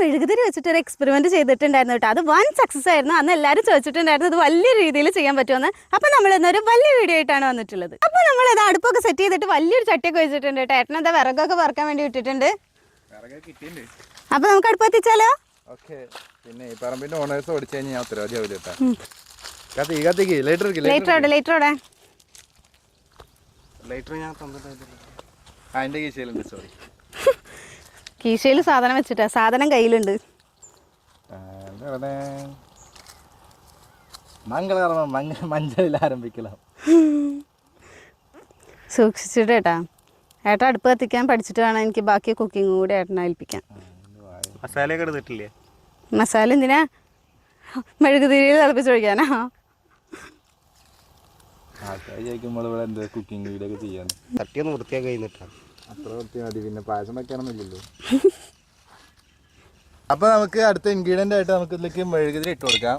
മെഴുകുതിരി വെച്ചിട്ട് ഒരു എക്സ്പെരിമെന്റ് ചെയ്തിട്ടുണ്ടായിരുന്നു കേട്ടോ. അത് വൺ സക്സസ് ആയിരുന്നു. അന്ന് എല്ലാവരും ചോദിച്ചിട്ടുണ്ടായിരുന്നു അത് വലിയ രീതിയിൽ ചെയ്യാൻ പറ്റുമെന്ന്. അപ്പോൾ നമ്മൾ ഇന്നൊരു വലിയ വീഡിയോ ആയിട്ടാണ് വന്നിട്ടുള്ളത്. അപ്പോൾ നമ്മൾ ഇത് അടുപ്പൊക്കെ സെറ്റ് ചെയ്തിട്ട് വലിയൊരു ചട്ടിയൊക്കെ വെച്ചിട്ടുണ്ട് കേട്ടോ. ഏട്ടൻ എന്താ വിറകൊക്കെ വറക്കാൻ വേണ്ടി ഇട്ടിട്ടുണ്ട്. അപ്പോൾ നമുക്ക് അടുപ്പ് എത്തിച്ചാലോ ഓക്കെ. പിന്നെ ഈ പറമ്പിന്റെ ഓണേഴ്സ് ഓടിച്ചു കഴിഞ്ഞാൽ ഞാൻ ഉത്തരവാദിയാവില്ല കത്തി കത്തിക്ക്. Lighter lighter later lighter later അവിടെ. ലൈറ്റർ ഞാൻ തന്നിട്ടില്ല എന്റെ കീശയിലുണ്ട് സോറി കീശയിൽ സാധനം വെച്ചിട്ടാ. സാധനം കയ്യിലുണ്ട്. മഞ്ചളിൽ ആരംഭിക്കണം സൂക്ഷിച്ചിട്ട് ഏട്ടാ. ഏട്ടാ അടുപ്പ് കത്തിക്കാൻ പഠിച്ചിട്ട് വേണം. എനിക്ക് ബാക്കി കുക്കിംഗ് കൂടി ഏട്ടനെ ഏൽപ്പിക്കാൻ. മസാല എടുത്തിട്ടില്ലേ? മസാല എന്തിനാ? മെഴുകുതിരിയിൽ തിളപ്പിച്ചൊഴിക്കാനാ ആൾക്കാർ ചോദിക്കുമ്പോൾ ഇവിടെ എന്താ കുക്കിംഗ് വീഡിയോ ഒക്കെ ചെയ്യാൻ തട്ടിയൊന്ന് വൃത്തിയാക്കി കഴിഞ്ഞിട്ടാണ് അത്ര വൃത്തി മതി പിന്നെ പായസം വെക്കണമെന്നില്ലല്ലോ അപ്പൊ നമുക്ക് അടുത്ത ഇൻഗ്രീഡിയന്റ് ആയിട്ട് നമുക്ക് ഇതിലേക്ക് മെഴുകുതിരി ഇട്ട് കൊടുക്കാം.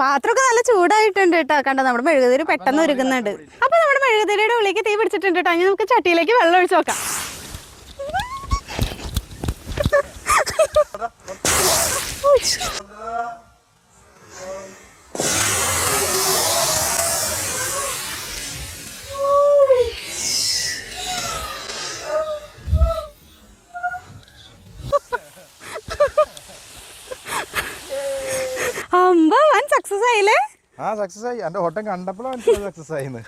പാത്രമൊക്കെ നല്ല ചൂടായിട്ടുണ്ട് കേട്ടോ. കണ്ടോ നമ്മുടെ മെഴുകുതിരി പെട്ടെന്ന് ഒരുക്കുന്നുണ്ട് അപ്പൊ നമ്മുടെ മെഴുകുതിരിയുടെ ഉള്ളിലേക്ക് തീ പിടിച്ചിട്ടുണ്ട് കേട്ടോ. ഇനി നമുക്ക് ചട്ടിയിലേക്ക് വെള്ളം ഒഴിച്ചു നോക്കാം സക്സസ് ആയില്ലേ? ആ സക്സസ് ആയി. എന്റെ ഓട്ടം കണ്ടപ്പോഴാണ് സക്സസ് ആയിന്ന്.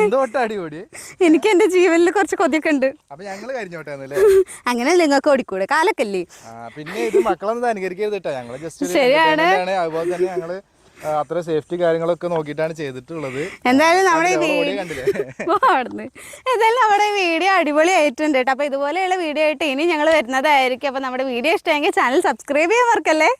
എന്തോ അടിപൊളി. എനിക്ക് എന്റെ ജീവനിൽ കുറച്ച് കൊതിയൊക്കെ ഉണ്ട്. അപ്പൊ ഞങ്ങൾ കരിഞ്ഞോട്ടെന്നല്ലേ അങ്ങനെ നിങ്ങൾക്ക് ഓടിക്കൂടെ? കാലൊക്കല്ലേ പിന്നെ ഇത് മക്കളൊന്നും അനുകരിക്കരുത് കേട്ടോ ഞങ്ങൾ ജസ്റ്റ് ശരിയാണ്. അതുപോലെ തന്നെ ഞങ്ങൾ അത്ര സേഫ്റ്റി കാര്യങ്ങളൊക്കെ നോക്കിയിട്ടാണ് ചെയ്തിട്ടുള്ളത്. എന്തായാലും നമ്മുടെ. എന്തായാലും നമ്മുടെ വീഡിയോ വീഡിയോ അടിപൊളിയായിട്ടുണ്ട് കേട്ടോ അപ്പൊ ഇതുപോലെയുള്ള വീഡിയോ ആയിട്ട് ഇനി ഞങ്ങൾ വരുന്നതായിരിക്കും. അപ്പൊ നമ്മുടെ വീഡിയോ ഇഷ്ടമെങ്കിൽ ചാനൽ സബ്സ്ക്രൈബ് ചെയ്യാൻ മറക്കല്ലേ?